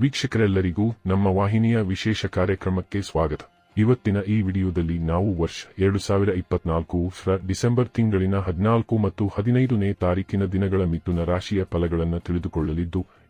ವೀಕ್ಷಕರೆಲ್ಲರಿಗೂ ನಮ್ಮ ವಾಹಿನಿಯ ವಿಶೇಷ ಕಾರ್ಯಕ್ರಮಕ್ಕೆ ಸ್ವಾಗತ. ಇವತ್ತಿನ ಈ ವಿಡಿಯೋದಲ್ಲಿ ನಾವು ವರ್ಷ ಎರಡು ಸಾವಿರ ಇಪ್ಪತ್ನಾಲ್ಕು ಡಿಸೆಂಬರ್ ತಿಂಗಳಿನ ಹದಿನಾಲ್ಕು ಮತ್ತು ಹದಿನೈದನೇ ತಾರೀಕಿನ ದಿನಗಳ ಮಿಥುನ ರಾಶಿಯ ಫಲಗಳನ್ನು ತಿಳಿದುಕೊಳ್ಳಲಿದ್ದು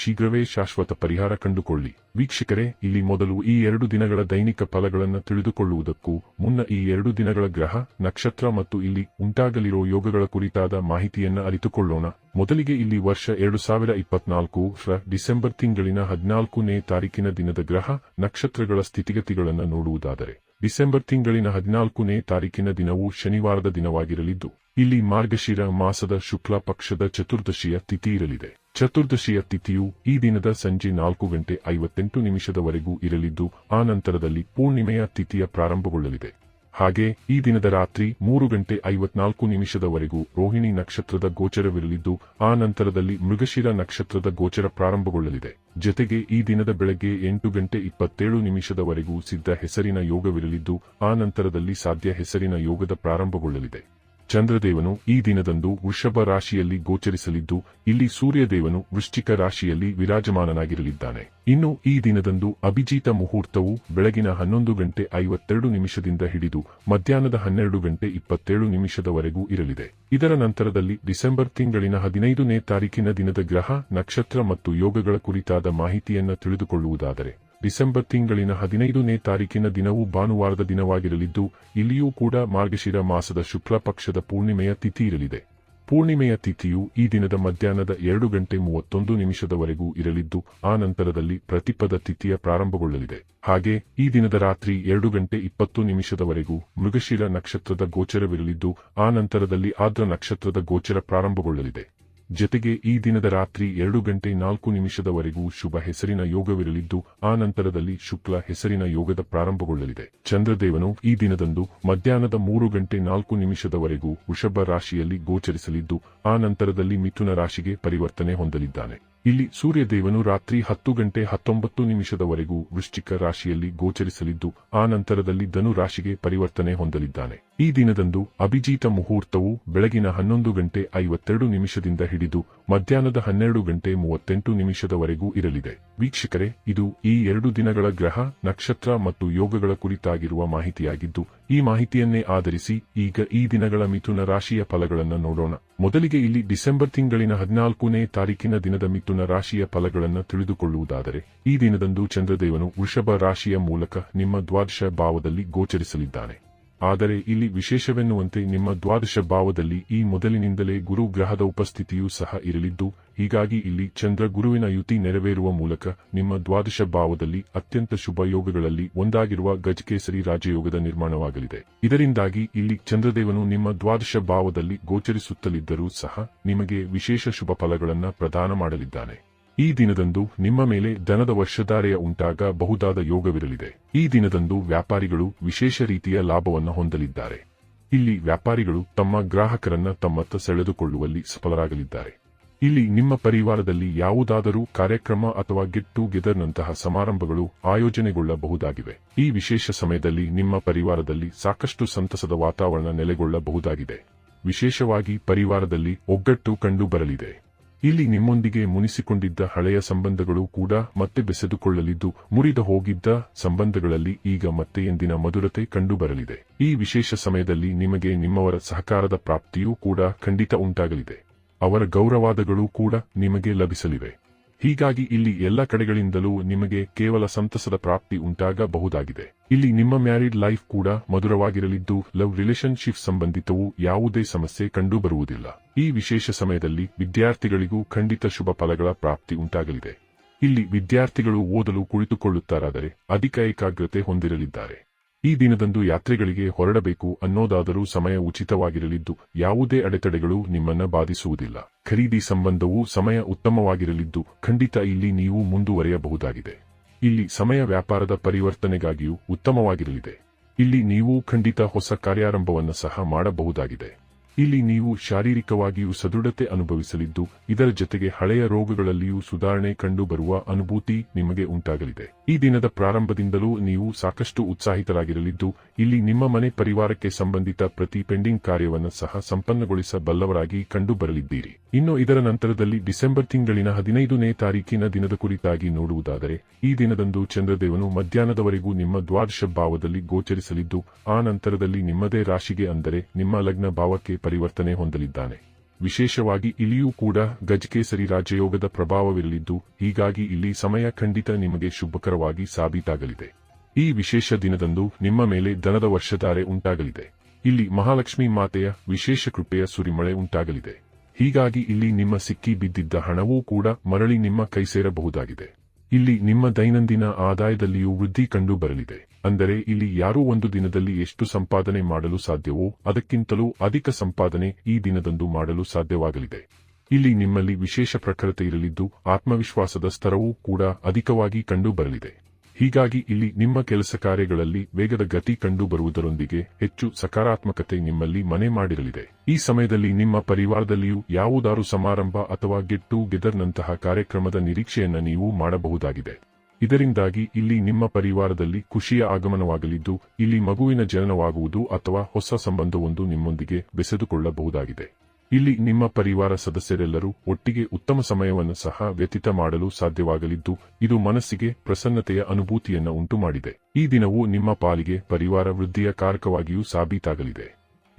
ಶೀಘ್ರವೇ ಶಾಶ್ವತ ಪರಿಹಾರ ಕಂಡುಕೊಳ್ಳಿ. ವೀಕ್ಷಕರೇ, ಇಲ್ಲಿ ಮೊದಲು ಈ ಎರಡು ದಿನಗಳ ದೈನಿಕ ಫಲಗಳನ್ನು ತಿಳಿದುಕೊಳ್ಳುವುದಕ್ಕೂ ಮುನ್ನ ಈ ಎರಡು ದಿನಗಳ ಗ್ರಹ, ನಕ್ಷತ್ರ ಮತ್ತು ಇಲ್ಲಿ ಉಂಟಾಗಲಿರೋ ಯೋಗಗಳ ಕುರಿತಾದ ಮಾಹಿತಿಯನ್ನು ಅರಿತುಕೊಳ್ಳೋಣ. ಮೊದಲಿಗೆ ಇಲ್ಲಿ ವರ್ಷ ಎರಡು ಸಾವಿರ ಇಪ್ಪತ್ನಾಲ್ಕು ಡಿಸೆಂಬರ್ ತಿಂಗಳಿನ ಹದಿನಾಲ್ಕನೇ ತಾರೀಕಿನ ದಿನದ ಗ್ರಹ, ನಕ್ಷತ್ರಗಳ ಸ್ಥಿತಿಗತಿಗಳನ್ನು ನೋಡುವುದಾದರೆ. ಡಿಸೆಂಬರ್ ತಿಂಗಳಿನ ಹದಿನಾಲ್ಕನೇ ತಾರೀಕಿನ ದಿನವು ಶನಿವಾರದ ದಿನವಾಗಿರಲಿದ್ದು, ಇಲ್ಲಿ ಮಾರ್ಗಶಿರ ಮಾಸದ ಶುಕ್ಲ ಪಕ್ಷದ ಚತುರ್ದಶಿಯ ತಿಥಿ ಇರಲಿದೆ. ಚತುರ್ದಶಿಯ ತಿಥಿಯು ಈ ದಿನದ ಸಂಜೆ ನಾಲ್ಕು ಗಂಟೆ ಐವತ್ತೆಂಟು ನಿಮಿಷದವರೆಗೂ ಇರಲಿದ್ದು, ಆ ನಂತರದಲ್ಲಿ ಪೂರ್ಣಿಮೆಯ ತಿಥಿಯ ಪ್ರಾರಂಭಗೊಳ್ಳಲಿದೆ. ಹಾಗೆ, ಈ ದಿನದ ರಾತ್ರಿ ಮೂರು ಗಂಟೆ ಐವತ್ನಾಲ್ಕು ನಿಮಿಷದವರೆಗೂ ರೋಹಿಣಿ ನಕ್ಷತ್ರದ ಗೋಚರವಿರಲಿದ್ದು, ಆ ನಂತರದಲ್ಲಿ ಮೃಗಶಿರ ನಕ್ಷತ್ರದ ಗೋಚರ ಪ್ರಾರಂಭಗೊಳ್ಳಲಿದೆ. ಜೊತೆಗೆ ಈ ದಿನದ ಬೆಳಗ್ಗೆ ಎಂಟು ಗಂಟೆ ಇಪ್ಪತ್ತೇಳು ನಿಮಿಷದವರೆಗೂ ಸಿದ್ಧ ಹೆಸರಿನ ಯೋಗವಿರಲಿದ್ದು, ಆ ನಂತರದಲ್ಲಿ ಸಾಧ್ಯ ಹೆಸರಿನ ಯೋಗದ ಪ್ರಾರಂಭಗೊಳ್ಳಲಿದೆ. ಚಂದ್ರದೇವನು ಈ ದಿನದಂದು ವೃಷಭ ರಾಶಿಯಲ್ಲಿ ಗೋಚರಿಸಲಿದ್ದು, ಇಲ್ಲಿ ಸೂರ್ಯದೇವನು ವೃಶ್ಚಿಕ ರಾಶಿಯಲ್ಲಿ ವಿರಾಜಮಾನನಾಗಿರಲಿದ್ದಾನೆ. ಇನ್ನು ಈ ದಿನದಂದು ಅಭಿಜೀತ ಮುಹೂರ್ತವು ಬೆಳಗಿನ ಹನ್ನೊಂದು ಗಂಟೆ ಐವತ್ತೆರಡು ನಿಮಿಷದಿಂದ ಹಿಡಿದು ಮಧ್ಯಾಹ್ನದ ಹನ್ನೆರಡು ಗಂಟೆ ಇಪ್ಪತ್ತೇಳು ನಿಮಿಷದವರೆಗೂ ಇರಲಿದೆ. ಇದರ ನಂತರದಲ್ಲಿ ಡಿಸೆಂಬರ್ ತಿಂಗಳಿನ ಹದಿನೈದನೇ ತಾರೀಕಿನ ದಿನದ ಗ್ರಹ, ನಕ್ಷತ್ರ ಮತ್ತು ಯೋಗಗಳ ಕುರಿತಾದ ಮಾಹಿತಿಯನ್ನು ತಿಳಿದುಕೊಳ್ಳುವುದಾದರೆ ಡಿಸೆಂಬರ್ ತಿಂಗಳಿನ ಹದಿನೈದನೇ ತಾರೀಕಿನ ದಿನವೂ ಭಾನುವಾರದ ದಿನವಾಗಿರಲಿದ್ದು, ಇಲ್ಲಿಯೂ ಕೂಡ ಮಾರ್ಗಶಿರ ಮಾಸದ ಶುಕ್ಲ ಪಕ್ಷದ ಪೂರ್ಣಿಮೆಯ ತಿಥಿ ಇರಲಿದೆ. ಪೂರ್ಣಿಮೆಯ ತಿಥಿಯು ಈ ದಿನದ ಮಧ್ಯಾಹ್ನದ ಎರಡು ಗಂಟೆ ಮೂವತ್ತೊಂದು ನಿಮಿಷದವರೆಗೂ ಇರಲಿದ್ದು, ಆ ನಂತರದಲ್ಲಿ ಪ್ರತಿಪದ ತಿಥಿಯ ಪ್ರಾರಂಭಗೊಳ್ಳಲಿದೆ. ಹಾಗೆ, ಈ ದಿನದ ರಾತ್ರಿ ಎರಡು ಗಂಟೆ ಇಪ್ಪತ್ತು ನಿಮಿಷದವರೆಗೂ ಮೃಗಶಿರ ನಕ್ಷತ್ರದ ಗೋಚರವಿರಲಿದ್ದು, ಆ ನಂತರದಲ್ಲಿ ಆದ್ರ ನಕ್ಷತ್ರದ ಗೋಚರ ಪ್ರಾರಂಭಗೊಳ್ಳಲಿದೆ. ಜೊತೆಗೆ ಈ ದಿನದ ರಾತ್ರಿ ಎರಡು ಗಂಟೆ ನಾಲ್ಕು ನಿಮಿಷದವರೆಗೂ ಶುಭ ಹೆಸರಿನ ಯೋಗವಿರಲಿದ್ದು, ಆ ನಂತರದಲ್ಲಿ ಶುಕ್ಲ ಹೆಸರಿನ ಯೋಗದ ಪ್ರಾರಂಭಗೊಳ್ಳಲಿದೆ. ಚಂದ್ರದೇವನು ಈ ದಿನದಂದು ಮಧ್ಯಾಹ್ನದ ಮೂರು ಗಂಟೆ ನಾಲ್ಕು ನಿಮಿಷದವರೆಗೂ ವೃಷಭ ರಾಶಿಯಲ್ಲಿ ಗೋಚರಿಸಲಿದ್ದು, ಆ ನಂತರದಲ್ಲಿ ಮಿಥುನ ರಾಶಿಗೆ ಪರಿವರ್ತನೆ ಹೊಂದಲಿದ್ದಾನೆ. ಇಲ್ಲಿ ಸೂರ್ಯದೇವನು ರಾತ್ರಿ ಹತ್ತು ಗಂಟೆ ಹತ್ತೊಂಬತ್ತು ನಿಮಿಷದವರೆಗೂ ವೃಶ್ಚಿಕ ರಾಶಿಯಲ್ಲಿ ಗೋಚರಿಸಲಿದ್ದು, ಆ ನಂತರದಲ್ಲಿ ಧನು ರಾಶಿಗೆ ಪರಿವರ್ತನೆ ಹೊಂದಲಿದ್ದಾನೆ. ಈ ದಿನದಂದು ಅಭಿಜೀತ ಮುಹೂರ್ತವು ಬೆಳಗಿನ ಹನ್ನೊಂದು ಗಂಟೆ ಐವತ್ತೆರಡು ನಿಮಿಷದಿಂದ ಹಿಡಿದು, ಮಧ್ಯಾಹ್ನದ ಹನ್ನೆರಡು ಗಂಟೆ ಮೂವತ್ತೆಂಟು ನಿಮಿಷದವರೆಗೂ ಇರಲಿದೆ. ವೀಕ್ಷಕರೇ, ಇದು ಈ ಎರಡು ದಿನಗಳ ಗ್ರಹ, ನಕ್ಷತ್ರ ಮತ್ತು ಯೋಗಗಳ ಕುರಿತಾಗಿರುವ ಮಾಹಿತಿಯಾಗಿದ್ದು, ಈ ಮಾಹಿತಿಯನ್ನೇ ಆಧರಿಸಿ ಈಗ ಈ ದಿನಗಳ ಮಿಥುನ ರಾಶಿಯ ಫಲಗಳನ್ನು ನೋಡೋಣ. ಮೊದಲಿಗೆ ಇಲ್ಲಿ ಡಿಸೆಂಬರ್ ತಿಂಗಳಿನ ಹದಿನಾಲ್ಕನೇ ತಾರೀಕಿನ ದಿನದ ರಾಶಿಯ ಫಲಗಳನ್ನು ತಿಳಿದುಕೊಳ್ಳುವುದಾದರೆ ಈ ದಿನದಂದು ಚಂದ್ರದೇವನು ವೃಷಭ ರಾಶಿಯ ಮೂಲಕ ನಿಮ್ಮ ದ್ವಾದಶ ಭಾವದಲ್ಲಿ ಗೋಚರಿಸಲಿದ್ದಾನೆ. ಆದರೆ ಇಲ್ಲಿ ವಿಶೇಷವೆನ್ನುವಂತೆ ನಿಮ್ಮ ದ್ವಾದಶ ಭಾವದಲ್ಲಿ ಈ ಮೊದಲಿನಿಂದಲೇ ಗುರು ಗ್ರಹದ ಉಪಸ್ಥಿತಿಯೂ ಸಹ ಇರಲಿದ್ದು, ಹೀಗಾಗಿ ಇಲ್ಲಿ ಚಂದ್ರ ಗುರುವಿನ ಯುತಿ ನೆರವೇರುವ ಮೂಲಕ ನಿಮ್ಮ ದ್ವಾದಶ ಭಾವದಲ್ಲಿ ಅತ್ಯಂತ ಶುಭ ಯೋಗಗಳಲ್ಲಿ ಒಂದಾಗಿರುವ ಗಜಕೇಸರಿ ರಾಜಯೋಗದ ನಿರ್ಮಾಣವಾಗಲಿದೆ. ಇದರಿಂದಾಗಿ ಇಲ್ಲಿ ಚಂದ್ರದೇವನು ನಿಮ್ಮ ದ್ವಾದಶ ಭಾವದಲ್ಲಿ ಗೋಚರಿಸುತ್ತಲಿದ್ದರೂ ಸಹ ನಿಮಗೆ ವಿಶೇಷ ಶುಭ ಫಲಗಳನ್ನು ಪ್ರದಾನ ಮಾಡಲಿದ್ದಾನೆ. ಈ ದಿನದಂದು ನಿಮ್ಮ ಮೇಲೆ ದನದ ವರ್ಷಧಾರೆಯ ಉಂಟಾಗ ಬಹುದಾದ ಯೋಗವಿರಲಿದೆ. ಈ ದಿನದಂದು ವ್ಯಾಪಾರಿಗಳು ವಿಶೇಷ ರೀತಿಯ ಲಾಭವನ್ನು ಹೊಂದಲಿದ್ದಾರೆ. ಇಲ್ಲಿ ವ್ಯಾಪಾರಿಗಳು ತಮ್ಮ ಗ್ರಾಹಕರನ್ನ ತಮ್ಮತ್ತ ಸೆಳೆದುಕೊಳ್ಳುವಲ್ಲಿ ಸಫಲರಾಗಲಿದ್ದಾರೆ. ಇಲ್ಲಿ ನಿಮ್ಮ ಪರಿವಾರದಲ್ಲಿ ಯಾವುದಾದರೂ ಕಾರ್ಯಕ್ರಮ ಅಥವಾ ಗೆಟ್ ಟುಗೆದರ್ನಂತಹ ಸಮಾರಂಭಗಳು ಆಯೋಜನೆಗೊಳ್ಳಬಹುದಾಗಿವೆ. ಈ ವಿಶೇಷ ಸಮಯದಲ್ಲಿ ನಿಮ್ಮ ಪರಿವಾರದಲ್ಲಿ ಸಾಕಷ್ಟು ಸಂತಸದ ವಾತಾವರಣ ನೆಲೆಗೊಳ್ಳಬಹುದಾಗಿದೆ. ವಿಶೇಷವಾಗಿ ಪರಿವಾರದಲ್ಲಿ ಒಗ್ಗಟ್ಟು ಕಂಡು ಬರಲಿದೆ ಇಲ್ಲಿ ನಿಮ್ಮೊಂದಿಗೆ ಮುನಿಸಿಕೊಂಡಿದ್ದ ಹಳೆಯ ಸಂಬಂಧಗಳು ಕೂಡ ಮತ್ತೆ ಬೆಸೆದುಕೊಳ್ಳಲಿದ್ದು, ಮುರಿದ ಹೋಗಿದ್ದ ಸಂಬಂಧಗಳಲ್ಲಿ ಈಗ ಮತ್ತೆ ಎಂದಿನ ಮಧುರತೆ ಕಂಡುಬರಲಿದೆ. ಈ ವಿಶೇಷ ಸಮಯದಲ್ಲಿ ನಿಮಗೆ ನಿಮ್ಮವರ ಸಹಕಾರದ ಪ್ರಾಪ್ತಿಯೂ ಕೂಡ ಖಂಡಿತ ಉಂಟಾಗಲಿದೆ. ಅವರ ಗೌರವಾದಗಳು ಕೂಡ ನಿಮಗೆ ಲಭಿಸಲಿವೆ. ಹೀಗಾಗಿ ಇಲ್ಲಿ ಎಲ್ಲ ಕಡೆಗಳಿಂದಲೂ ನಿಮಗೆ ಕೇವಲ ಸಂತಸದ ಪ್ರಾಪ್ತಿ ಉಂಟಾಗಬಹುದಾಗಿದೆ. ಇಲ್ಲಿ ನಿಮ್ಮ ಮ್ಯಾರಿಡ್ ಲೈಫ್ ಕೂಡ ಮಧುರವಾಗಿರಲಿದ್ದು, ಲವ್ ರಿಲೇಶನ್ಶಿಪ್ ಸಂಬಂಧಿತವು ಯಾವುದೇ ಸಮಸ್ಯೆ ಕಂಡುಬರುವುದಿಲ್ಲ. ಈ ವಿಶೇಷ ಸಮಯದಲ್ಲಿ ವಿದ್ಯಾರ್ಥಿಗಳಿಗೂ ಖಂಡಿತ ಶುಭ ಫಲಗಳ ಪ್ರಾಪ್ತಿ ಉಂಟಾಗಲಿದೆ. ಇಲ್ಲಿ ವಿದ್ಯಾರ್ಥಿಗಳು ಓದಲು ಕುಳಿತುಕೊಳ್ಳುತ್ತಾರಾದರೆ ಅಧಿಕ ಏಕಾಗ್ರತೆ ಹೊಂದಿರಲಿದ್ದಾರೆ. ಈ ದಿನದಂದು ಯಾತ್ರೆಗಳಿಗೆ ಹೊರಡಬೇಕು ಅನ್ನೋದಾದರೂ ಸಮಯ ಉಚಿತವಾಗಿರಲಿದ್ದು, ಯಾವುದೇ ಅಡೆತಡೆಗಳು ನಿಮ್ಮನ್ನ ಬಾಧಿಸುವುದಿಲ್ಲ. ಖರೀದಿ ಸಂಬಂಧವೂ ಸಮಯ ಉತ್ತಮವಾಗಿರಲಿದ್ದು, ಖಂಡಿತ ಇಲ್ಲಿ ನೀವು ಮುಂದುವರಿಯಬಹುದಾಗಿದೆ. ಇಲ್ಲಿ ಸಮಯ ವ್ಯಾಪಾರದ ಪರಿವರ್ತನೆಗಾಗಿಯೂ ಉತ್ತಮವಾಗಿರಲಿದೆ. ಇಲ್ಲಿ ನೀವು ಖಂಡಿತ ಹೊಸ ಕಾರ್ಯಾರಂಭವನ್ನು ಸಹ ಮಾಡಬಹುದಾಗಿದೆ. ಇಲ್ಲಿ ನೀವು ಶಾರೀರಿಕವಾಗಿಯೂ ಸದೃಢತೆ ಅನುಭವಿಸಲಿದ್ದು, ಇದರ ಜೊತೆಗೆ ಹಳೆಯ ರೋಗಗಳಲ್ಲಿಯೂ ಸುಧಾರಣೆ ಕಂಡುಬರುವ ಅನುಭೂತಿ ನಿಮಗೆ ಉಂಟಾಗಲಿದೆ. ಈ ದಿನದ ಪ್ರಾರಂಭದಿಂದಲೂ ನೀವು ಸಾಕಷ್ಟು ಉತ್ಸಾಹಿತರಾಗಿರಲಿದ್ದು, ಇಲ್ಲಿ ನಿಮ್ಮ ಮನೆ ಪರಿವಾರಕ್ಕೆ ಸಂಬಂಧಿತ ಪ್ರತಿ ಪೆಂಡಿಂಗ್ ಕಾರ್ಯವನ್ನು ಸಹ ಸಂಪನ್ನಗೊಳಿಸಬಲ್ಲವರಾಗಿ ಕಂಡುಬರಲಿದ್ದೀರಿ ಇನ್ನು ಇದರ ನಂತರದಲ್ಲಿ ಡಿಸೆಂಬರ್ ತಿಂಗಳಿನ ಹದಿನೈದನೇ ತಾರೀಕಿನ ದಿನದ ಕುರಿತಾಗಿ ನೋಡುವುದಾದರೆ, ಈ ದಿನದಂದು ಚಂದ್ರದೇವನು ಮಧ್ಯಾಹ್ನದವರೆಗೂ ನಿಮ್ಮ ದ್ವಾದಶ ಭಾವದಲ್ಲಿ ಗೋಚರಿಸಲಿದ್ದು, ಆ ನಂತರದಲ್ಲಿ ನಿಮ್ಮದೇ ರಾಶಿಗೆ ಅಂದರೆ ನಿಮ್ಮ ಲಗ್ನ ಭಾವಕ್ಕೆ ಪರಿವರ್ತನೆ ಹೊಂದಲಿದ್ದಾನೆ. ವಿಶೇಷವಾಗಿ ಇಲ್ಲಿಯೂ ಕೂಡ ಗಜಕೇಸರಿ ರಾಜಯೋಗದ ಪ್ರಭಾವವಿರಲಿದ್ದು, ಹೀಗಾಗಿ ಇಲ್ಲಿ ಸಮಯ ಖಂಡಿತ ನಿಮಗೆ ಶುಭಕರವಾಗಿ ಸಾಬೀತಾಗಲಿದೆ. ಈ ವಿಶೇಷ ದಿನದಂದು ನಿಮ್ಮ ಮೇಲೆ ದನದ ವರ್ಷಧಾರೆ ಉಂಟಾಗಲಿದೆ. ಇಲ್ಲಿ ಮಹಾಲಕ್ಷ್ಮಿ ಮಾತೆಯ ವಿಶೇಷ ಕೃಪೆಯ ಸುರಿಮಳೆ ಉಂಟಾಗಲಿದೆ. ಹೀಗಾಗಿ ಇಲ್ಲಿ ನಿಮ್ಮ ಸಿಕ್ಕಿ ಬಿದ್ದಿದ್ದ ಹಣವೂ ಕೂಡ ಮರಳಿ ನಿಮ್ಮ ಕೈ ಸೇರಬಹುದಾಗಿದೆ ಇಲ್ಲಿ ನಿಮ್ಮ ದೈನಂದಿನ ಆದಾಯದಲ್ಲಿಯೂ ವೃದ್ಧಿ ಕಂಡು ಬರಲಿದೆ ಅಂದರೆ ಇಲ್ಲಿ ಯಾರೂ ಒಂದು ದಿನದಲ್ಲಿ ಎಷ್ಟು ಸಂಪಾದನೆ ಮಾಡಲು ಸಾಧ್ಯವೋ ಅದಕ್ಕಿಂತಲೂ ಅಧಿಕ ಸಂಪಾದನೆ ಈ ದಿನದಂದು ಮಾಡಲು ಸಾಧ್ಯವಾಗಲಿದೆ. ಇಲ್ಲಿ ನಿಮ್ಮಲ್ಲಿ ವಿಶೇಷ ಪ್ರಖರತೆ ಇರಲಿದ್ದು ಆತ್ಮವಿಶ್ವಾಸದ ಸ್ತರವೂ ಕೂಡ ಅಧಿಕವಾಗಿ ಕಂಡು ಬರಲಿದೆ ಹೀಗಾಗಿ ಇಲ್ಲಿ ನಿಮ್ಮ ಕೆಲಸ ಕಾರ್ಯಗಳಲ್ಲಿ ವೇಗದ ಗತಿ ಕಂಡು ಬರುವುದರೊಂದಿಗೆ ಹೆಚ್ಚು ಸಕಾರಾತ್ಮಕತೆ ನಿಮ್ಮಲ್ಲಿ ಮನೆ ಮಾಡಿರಲಿದೆ. ಈ ಸಮಯದಲ್ಲಿ ನಿಮ್ಮ ಪರಿವಾರದಲ್ಲಿಯೂ ಯಾವುದಾರು ಸಮಾರಂಭ ಅಥವಾ ಗೆಟ್ ಟು ಗೆದರ್ನಂತಹ ಕಾರ್ಯಕ್ರಮದ ನಿರೀಕ್ಷೆಯನ್ನು ನೀವು ಮಾಡಬಹುದಾಗಿದೆ. ಇದರಿಂದಾಗಿ ಇಲ್ಲಿ ನಿಮ್ಮ ಪರಿವಾರದಲ್ಲಿ ಖುಷಿಯ ಆಗಮನವಾಗಲಿದ್ದು, ಇಲ್ಲಿ ಮಗುವಿನ ಜನನವಾಗುವುದು ಅಥವಾ ಹೊಸ ಸಂಬಂಧವೊಂದು ನಿಮ್ಮೊಂದಿಗೆ ಬೆಸೆದುಕೊಳ್ಳಬಹುದಾಗಿದೆ. ಇಲ್ಲಿ ನಿಮ್ಮ ಪರಿವಾರ ಸದಸ್ಯರೆಲ್ಲರೂ ಒಟ್ಟಿಗೆ ಉತ್ತಮ ಸಮಯವನ್ನು ಸಹ ವ್ಯತೀತ ಮಾಡಲು ಸಾಧ್ಯವಾಗಲಿದ್ದು, ಇದು ಮನಸ್ಸಿಗೆ ಪ್ರಸನ್ನತೆಯ ಅನುಭೂತಿಯನ್ನು ಉಂಟುಮಾಡಿದೆ. ಈ ದಿನವು ನಿಮ್ಮ ಪಾಲಿಗೆ ಪರಿವಾರ ವೃದ್ಧಿಯ ಕಾರಕವಾಗಿಯೂ ಸಾಬೀತಾಗಲಿದೆ.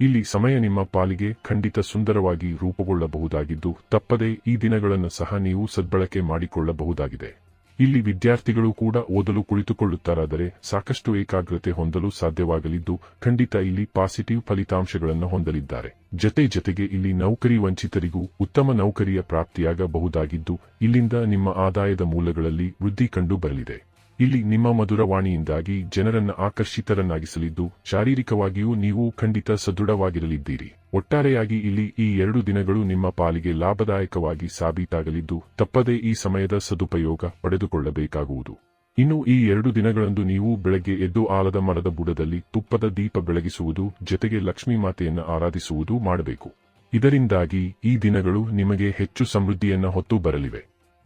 ಇಲ್ಲಿ ಸಮಯ ನಿಮ್ಮ ಪಾಲಿಗೆ ಖಂಡಿತ ಸುಂದರವಾಗಿ ರೂಪುಗೊಳ್ಳಬಹುದಾಗಿದ್ದು, ತಪ್ಪದೇ ಈ ದಿನಗಳನ್ನು ಸಹ ನೀವು ಸದ್ಬಳಕೆ ಮಾಡಿಕೊಳ್ಳಬಹುದಾಗಿದೆ. ಇಲ್ಲಿ ವಿದ್ಯಾರ್ಥಿಗಳು ಕೂಡ ಓದಲು ಕುಳಿತುಕೊಳ್ಳುತ್ತಾರಾದರೆ ಸಾಕಷ್ಟು ಏಕಾಗ್ರತೆ ಹೊಂದಲು ಸಾಧ್ಯವಾಗಲಿದ್ದು ಖಂಡಿತ ಇಲ್ಲಿ ಪಾಸಿಟಿವ್ ಫಲಿತಾಂಶಗಳನ್ನು ಹೊಂದಲಿದ್ದಾರೆ. ಜತೆ ಜತೆಗೆ ಇಲ್ಲಿ ನೌಕರಿ ವಂಚಿತರಿಗೂ ಉತ್ತಮ ನೌಕರಿಯ ಪ್ರಾಪ್ತಿಯಾಗಬಹುದಾಗಿದ್ದು ಇಲ್ಲಿಂದ ನಿಮ್ಮ ಆದಾಯದ ಮೂಲಗಳಲ್ಲಿ ವೃದ್ಧಿ ಕಂಡು ಬರಲಿದೆ ಇಲ್ಲಿ ನಿಮ್ಮ ಮಧುರವಾಣಿಯಿಂದಾಗಿ ಜನರನ್ನು ಆಕರ್ಷಿತರನ್ನಾಗಿಸಲಿದ್ದು, ಶಾರೀರಿಕವಾಗಿಯೂ ನೀವು ಖಂಡಿತ ಸದೃಢವಾಗಿರಲಿದ್ದೀರಿ. ಒಟ್ಟಾರೆಯಾಗಿ ಇಲ್ಲಿ ಈ ಎರಡು ದಿನಗಳು ನಿಮ್ಮ ಪಾಲಿಗೆ ಲಾಭದಾಯಕವಾಗಿ ಸಾಬೀತಾಗಲಿದ್ದು, ತಪ್ಪದೇ ಈ ಸಮಯದ ಸದುಪಯೋಗ ಪಡೆದುಕೊಳ್ಳಬೇಕಾಗುವುದು. ಇನ್ನು ಈ ಎರಡು ದಿನಗಳಂದು ನೀವು ಬೆಳಗ್ಗೆ ಎದ್ದು ಆಲದ ಮರದ ಬುಡದಲ್ಲಿ ತುಪ್ಪದ ದೀಪ ಬೆಳಗಿಸುವುದು, ಜೊತೆಗೆ ಲಕ್ಷ್ಮೀ ಮಾತೆಯನ್ನು ಆರಾಧಿಸುವುದು ಮಾಡಬೇಕು. ಇದರಿಂದಾಗಿ ಈ ದಿನಗಳು ನಿಮಗೆ ಹೆಚ್ಚು ಸಮೃದ್ಧಿಯನ್ನು ಹೊತ್ತು ಬರಲಿವೆ.